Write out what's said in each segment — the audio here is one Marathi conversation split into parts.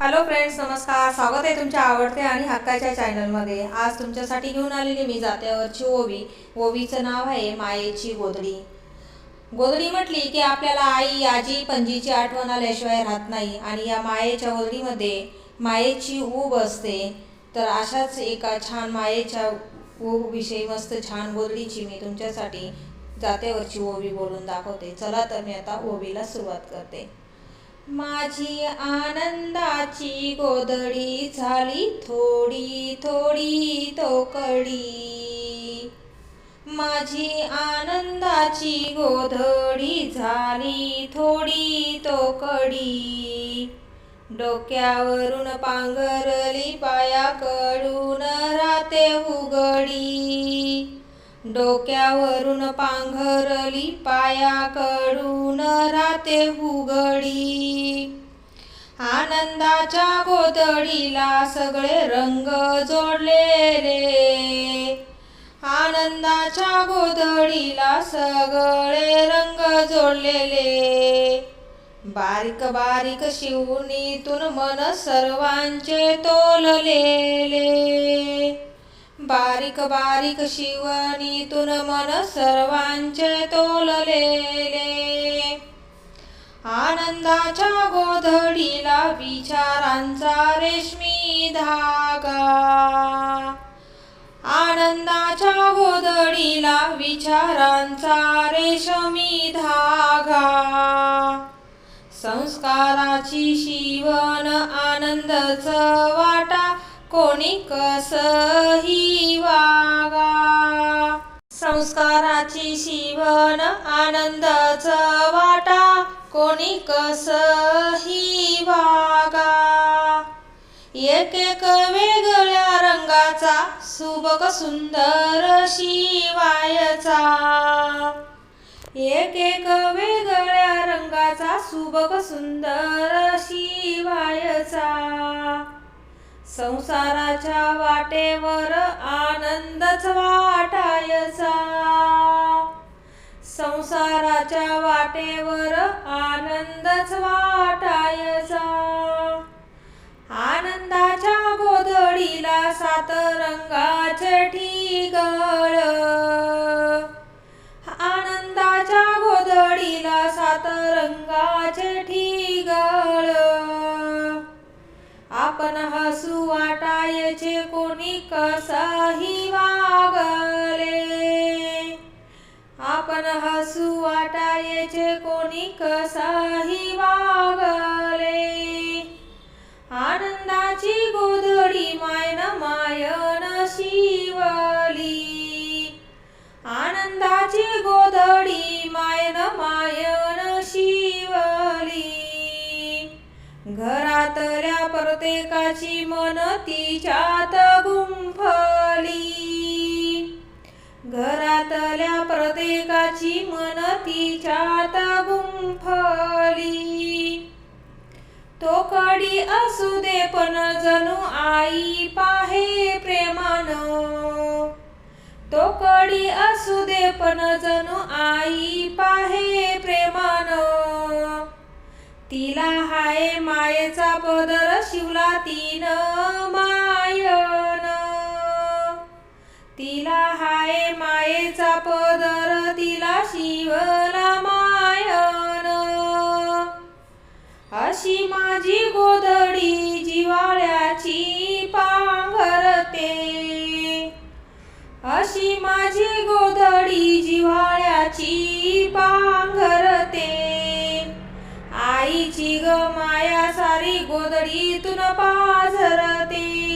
हॅलो फ्रेंड्स नमस्कार. स्वागत आहे तुमच्या आवडते आणि हक्काच्या चॅनलमध्ये आज तुमच्यासाठी घेऊन आलेली मी जात्यावरची ओवी. ओवीचं नाव आहे मायेची गोधडी. गोधडी म्हटली की आपल्याला आई आजी पणजीची आठवण आल्याशिवाय राहत नाही आणि या मायेच्या गोधडीमध्ये मायेची ऊब असते. तर अशाच एका छान मायेच्या ऊबविषयी मस्त छान गोधडीची मी तुमच्यासाठी जात्यावरची ओवी बोलून दाखवते. चला तर मी आता ओवीला सुरुवात करते. माझी आनंदाची गोधडी झाली थोडी थोडी तोकडी. माझी आनंदाची गोधडी झाली थोडी तोकडी. डोक्यावरून पांघरली पायाकडून राते उघडी. डोक्यावरून पांघरली पायाकडून राते उघडी आनंदाच्या गोधडीला सगळे रंग जोडलेले. आनंदाच्या गोधडीला सगळे रंग जोडलेले. बारीक बारीक शिवणीतून मन सर्वांचे तोललेले. बारीक बारीक शिवणीतून मन सर्वांचे तोललेले. आनंदाच्या गोधडीला विचारांचा रेशमी धागा. आनंदाच्या गोधडीला विचारांचा रेशमी धागा. संस्काराची शिवण आनंदच वाटा कोणी कसं जीवन शिवण वाटा कोणी कसही वागा. एक एक वेगळ्या रंगाचा सुबक सुंदर शिवायचा. एक एक वेगळ्या रंगाचा सुबक सुंदर शिवायचा. संसाराच्या वाटेवर आनंदच वाटायचा. संसाराच्या वाटेवर आनंदच वाटायचा. आनंदाच्या गोधडीला सात रंगाचे ठिगळ आनंदाच्या गोधडीला सात रंगाचे ठिगळ आपण हसू वाटायचे कोणी कसाही मन हसू वाटायचे कोणी कसाही वागले. आनंदाची गोधडी मायन मायन शिवली. आनंदाची गोधडी मायन मायन शिवली. घरातल्या प्रत्येकाची मन तिच्यात गुंफली. घरातल्या प्रत्येकाची मन तिच्यात गुंफली. तो कडी असू दे पण जणू आई पाहे प्रेमान. तो कडी असू दे पण जणू आई पाहे प्रेमान. तिला हाय मायेचा पदर शिवला तीन माय. तिला हाय मायेचा पदर तिला शिवला मायन. अशी माझी गोधडी जिवाळ्याची पांघरते. अशी माझी गोधडी जिव्हाळ्याची पांघरते. आईची ग माया सारी गोधडीतून पाझरते.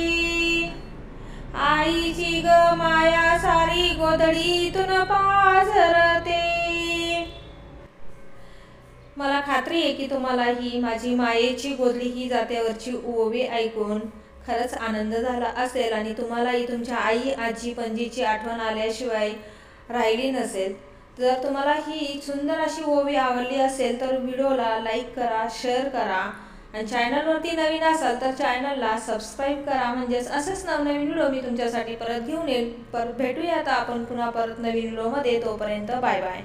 सारी गोधडीतून पाझरते. मला खात्री आहे की तुम्हाला ही माझी मायेची गोधडी ही जात्यावरची ओवी ऐकून खरंच आनंद झाला असेल आणि तुम्हालाही तुमच्या आई आजी पणजीची आठवण आल्याशिवाय राहिली नसेल. जर तुम्हाला ही सुंदर अशी ओवी आवडली असेल तर व्हिडिओला लाईक करा शेअर करा. आणि चॅनलवरती नवीन असाल तर चॅनलला सबस्क्राईब करा. म्हणजेच असंच नवनवीन व्हिडिओ मी तुमच्यासाठी परत घेऊन येईल. परत भेटूया आता आपण पुन्हा परत नवीन व्हिडिओमध्ये तोपर्यंत बाय बाय